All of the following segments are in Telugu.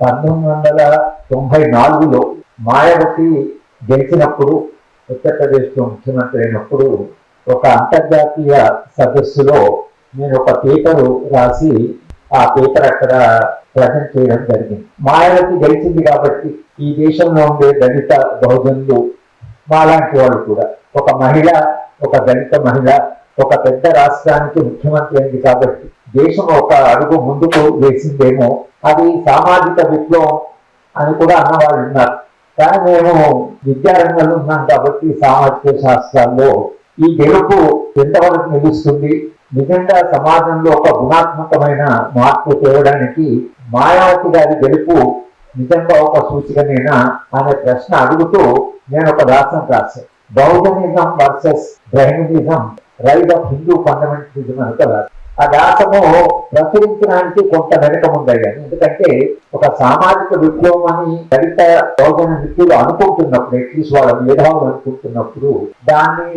పంతొమ్మిది వందల తొంభై నాలుగులో మాయావతి గెలిచినప్పుడు ఉత్తరప్రదేశ్లో ముఖ్యమంత్రి అయినప్పుడు ఒక అంతర్జాతీయ సదస్సులో నేను ఒక పేపరు రాసి ఆ పేపర్ అక్కడ ప్రజెంట్ చేయడం జరిగింది. మాయావతి గెలిచింది కాబట్టి ఈ దేశంలో ఉండే దళిత బహుజనులు మాలాంటి వాళ్ళు కూడా ఒక మహిళ ఒక దళిత మహిళ ఒక పెద్ద రాష్ట్రానికి ముఖ్యమంత్రి అయింది కాబట్టి దేశం ఒక అడుగు ముందుకు వేసిందేమో అది సామాజిక విప్లవం అని కూడా అన్నవాళ్ళు ఉన్నారు కానీ మేము విద్యారంగంలో ఉన్నాం కాబట్టి సామాజిక శాస్త్రాల్లో ఈ గెలుపు ఎంతవరకు నిలుస్తుంది? నిజంగా సమాజంలో ఒక గుణాత్మకమైన మార్పు తేవడానికి మాయావతి గారి గెలుపు నిజంగా ఒక సూచికనేనా అనే ప్రశ్న అడుగుతూ నేను ఒక వ్యాసం రాశాను. బౌద్ధనిజం versus Brahmanism right of Hindu fundamentalism అని ఒక ఆ దాసము ప్రచురించడానికి కొంత వెనక ఉందయ్యాను ఎందుకంటే ఒక సామాజిక విప్లవం అని దళిత బహుజన వ్యక్తులు అనుకుంటున్నప్పుడు అట్లీస్ట్ వాళ్ళ మేధావులు అనుకుంటున్నప్పుడు దాన్ని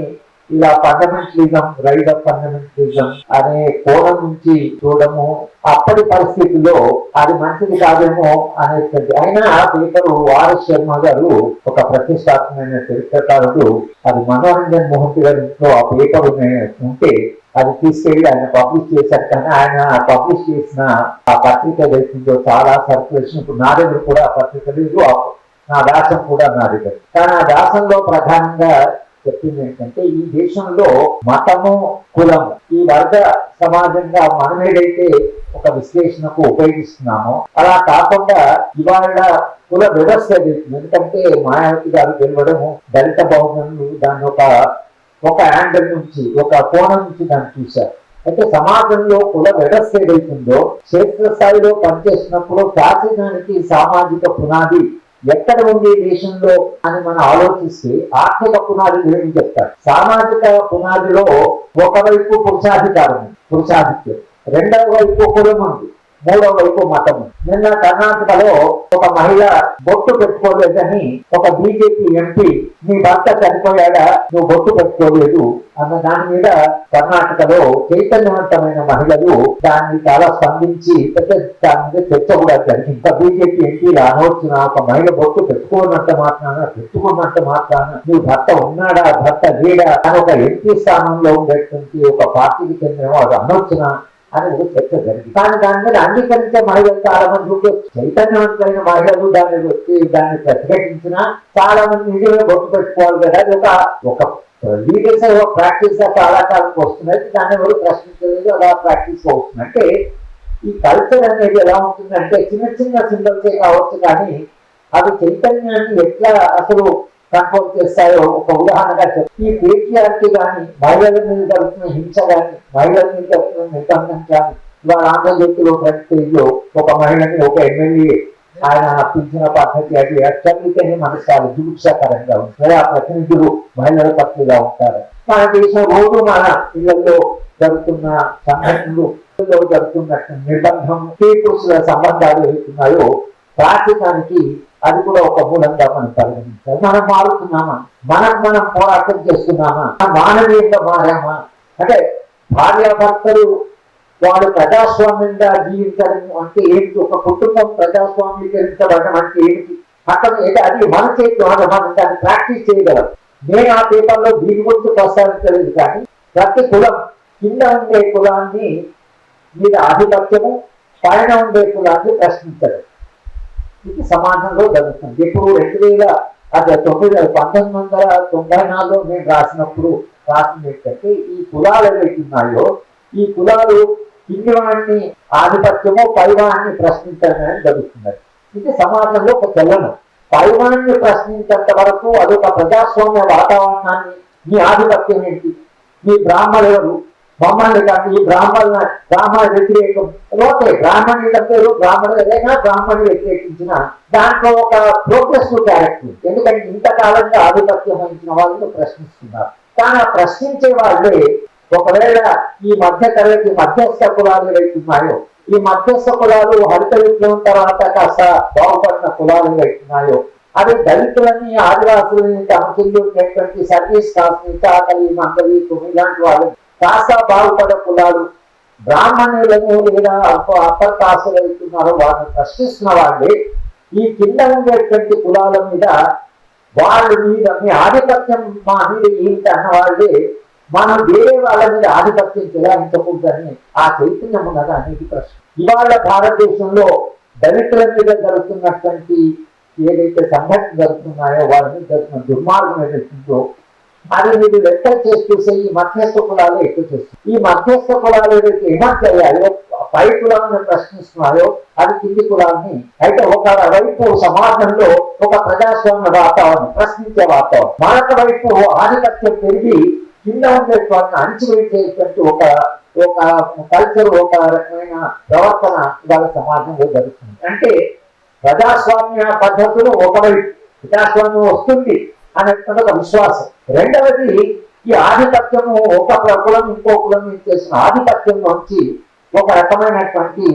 ఇలా ఫండమెంటలిజం రైట్ ఆఫ్ ఫండమెంటలిజం అనే కోణం నుంచి చూడము అప్పటి పరిస్థితుల్లో అది మంచిది కాదేమో అనేటువంటి అయినా పేపరు ఆర్ఎస్ శర్మ గారు ఒక ప్రతిష్టాత్మకమైన చరిత్రకారుడు. అది మనోరంజన్ మోహన్ గారి ఇంట్లో ఆ పేపర్ ఉంటే అది తీసుకెళ్ళి ఆయన పబ్లిష్ చేశారు కానీ ఆయన పబ్లిష్ చేసిన ఆ పత్రిక వేసిందో చాలా సర్క్యులేషన్ ఇప్పుడు నా దగ్గర కూడా ఆ పత్రిక లేదు ఆ- నా వ్యాసం కూడా నా దగ్గర కానీ ఆ వ్యాసంలో ప్రధానంగా చెప్పింది ఏంటంటే ఈ దేశంలో మతము కులము. ఈ వర్గ సమాజంగా మనం ఏదైతే ఒక విశ్లేషణకు ఉపయోగిస్తున్నామో అలా కాకుండా ఇవాళ కుల వ్యవస్థ ఎందుకంటే మాయావతి గారు గెలవడము దళిత బహుమనులు దాన్ని ఒక ఒక యాంగిల్ నుంచి ఒక కోణం నుంచి దాన్ని చూశారు. అయితే సమాజంలో కుల వ్యవస్థ ఏదైతుందో క్షేత్రస్థాయిలో పనిచేసినప్పుడు ఫ్యాసిజానికి సామాజిక పునాది ఎక్కడ ఉంది దేశంలో అని మనం ఆలోచిస్తే ఆర్థిక పునాది ఏమి చెప్తారు. సామాజిక పునాదిలో ఒకవైపు పురుషాధికారం పురుషాధిక్యం. రెండవ వైపు కులం ఉంది. మూడో వైపు మతం. నిన్న కర్ణాటకలో ఒక మహిళ బొట్టు పెట్టుకోలేదని ఒక బీజేపీ ఎంపీ నీ భర్త చనిపోయాడా? నువ్వు బొట్టు పెట్టుకోలేదు. అన్న దాని మీద కర్ణాటకలో చైతన్యవంతమైన మహిళలు దాన్ని చాలా స్పందించి పెద్ద దాని మీద చర్చ కూడా జరిగింది. ఇంకా బీజేపీ ఎంపీ అనవచ్చున ఒక మహిళ బొట్టు పెట్టుకోనంత మాత్రాన పెట్టుకున్నంత మాత్రాన నీ భర్త ఉన్నాడా? భర్త లేడా? అని ఒక ఎంపీ స్థానంలో ఉండేటువంటి ఒక పార్టీకి చెందిన వాడు అనవచ్చున అనేది చర్చ జరిగింది. కానీ దాని మీద అంగీకరించే మహిళలు చాలా మంది ఉంటే చైతన్యవంతమైన మహిళలు దాన్ని వచ్చి దాన్ని ప్రతిఘటించిన చాలా మంది నిజమే బొట్టు పెట్టుకోవాలి కదా. అది ఒక ఒక లీడర్స్ ప్రాక్టీస్ చాలా కాలం వస్తున్నది దాన్ని ఎవరు ప్రశ్నించలేదు. అలా ప్రాక్టీస్ వస్తుంది అంటే ఈ కల్చర్ అనేది ఎలా ఉంటుందంటే చిన్న చిన్న సింబల్సే కావచ్చు కానీ అవి చైతన్యాన్ని ఎట్లా అసలు కంట్రోల్ చేస్తాయో ఒక ఉదాహరణగా చెప్తాను ఈ పేట్రియార్కి కానీ మహిళల మీద జరుగుతున్న హింస కానీ మహిళల మీద జరుగుతున్న నిర్బంధం కానీ ఇవాళ ఆంధ్రజ్యోతిలో ప్రతిలో ఒక మహిళని ఒక ఎమ్మెల్యే ఆయన పిలిచిన పద్ధతి అది అత్యంతనే మనకు చాలా జుగుప్సాకరంగా ఉంటుంది ఆ ప్రతినిధులు మహిళల పట్లుగా ఉంటారు. మన దేశం రోజు మన ఇళ్ళలో జరుగుతున్న సంఘటనలు జరుగుతున్న నిర్బంధం స్త్రీ పురుషుల సంబంధాలు ఏవైతున్నాయో రాజ్యానికి అది కూడా ఒక మూలంగా మనం పరిగణించాలి మనం మారుతున్నామా? మనకు మనం పోరాటం చేస్తున్నామా? మానవీయంగా మారామా? అంటే భార్యాభర్తలు వాళ్ళు ప్రజాస్వామ్యంగా జీవించడం అంటే ఏంటి ఒక కుటుంబం ప్రజాస్వామ్యీకరించబడడం అంటే ఏంటి అక్కడ అది మన చేతిలో మనం దాన్ని ప్రాక్టీస్ చేయగలం. నేను ఆ పేపర్లో దీని గురించి ప్రస్తావించలేదు కానీ ప్రతి కులం కింద ఉండే కులాన్ని మీద ఆధిపత్యము పైన ఉండే కులాన్ని ప్రశ్నించడం. ఇది సమాజంలో జరుగుతుంది. ఇప్పుడు రెండు వేల అది తొమ్మిది పంతొమ్మిది వందల తొంభై నాలుగులో నేను రాసినప్పుడు రాసింది ఏంటంటే ఈ కులాలు ఏవైతున్నాయో ఈ కులాలు కింది వాడిని ఆధిపత్యము పైవాణ్ణి ప్రశ్నించడం జరుగుతున్నది. ఇది సమాజంలో ఒక చలనం. పైవాణ్ణి ప్రశ్నించేంత వరకు అదొక ప్రజాస్వామ్య వాతావరణాన్ని మీ ఆధిపత్యం ఏంటి? మీ బ్రాహ్మణులు ఎవరు కానీ ఈ బ్రాహ్మణ బ్రాహ్మణ వ్యతిరేకం. ఓకే బ్రాహ్మణుల పేరు బ్రాహ్మణులు బ్రాహ్మణులు వ్యతిరేకించిన దాంట్లో ఒక ప్రోగ్రెసివ్ క్యారెక్టర్ ఎందుకంటే ఇంతకాలంగా ఆధిపత్యం వహించిన వాళ్ళు ప్రశ్నిస్తున్నారు. కానీ ఆ ప్రశ్నించే వాళ్ళే ఒకవేళ ఈ మధ్య తరగతి మధ్యస్థ కులాలు వెళ్తున్నాయో ఈ మధ్యస్థ కులాలు హరిత విప్లవం తర్వాత కాస్త బాగుపడిన కులాలు వెళ్తున్నాయో అదే దళితులని ఆదివాసులని తమ కింద సర్వీస్ కాస్ట్ ఆకలి మందలి ఇలాంటి వాళ్ళు కాస్త బాగుపడే కులాలు బ్రాహ్మణులను లేదా అప్ప- అప్పర్ కాసులు అవుతున్నారో వాళ్ళని ప్రశ్నిస్తున్న వాళ్ళే ఈ కింద ఉండేటువంటి కులాల మీద వాళ్ళ మీద మీ ఆధిపత్యం మా మీద ఏంటి అన్న వాళ్ళే మనం వేరే వాళ్ళ మీద ఆధిపత్యం చెలాయించకూడదని ఆ చైతన్యం ఉన్నది అనేది ప్రశ్న. ఇవాళ భారతదేశంలో దళితుల మీద జరుగుతున్నటువంటి ఏదైతే సంఘటన జరుగుతున్నాయో వాళ్ళ మీద జరుగుతున్న దుర్మార్గం అది మీరు లెక్క చేసి చూసే ఈ మధ్యస్థ కులాలు ఎక్కువ చేస్తుంది. ఈ మధ్యస్థ కులాలు ఏదైతే ఎమర్జ్ అయ్యాయో పై కులాలను ప్రశ్నిస్తున్నాయో అది కింది కులాన్ని అయితే ఒక వైపు సమాజంలో ఒక ప్రజాస్వామ్య వాతావరణం ప్రశ్నించే వాతావరణం. మరొక వైపు ఆధిపత్యం పెరిగి కింద ఉండేటువంటి అణచివేసేటువంటి ఒక ఒక కల్చర్ ఒక రకమైన ప్రవర్తన ఇవాళ సమాజంలో జరుగుతుంది. అంటే ప్రజాస్వామ్య పద్ధతులు ఒకవైపు ప్రజాస్వామ్యం వస్తుంది. అనేటువంటి ఒక విశ్వాసం. రెండవది ఈ ఆధిపత్యము ఒక కులం ఇంకో కులం చేసిన ఆధిపత్యం నుంచి ఒక రకమైనటువంటి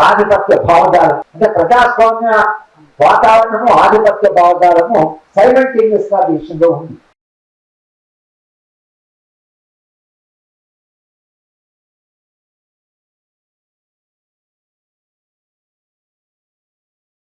ఆధిపత్య భావజాలం. అంటే ప్రజాస్వామ్య వాతావరణము ఆధిపత్య భావజాలము సైమల్టేనియస్గా దేశంలో ఉంది.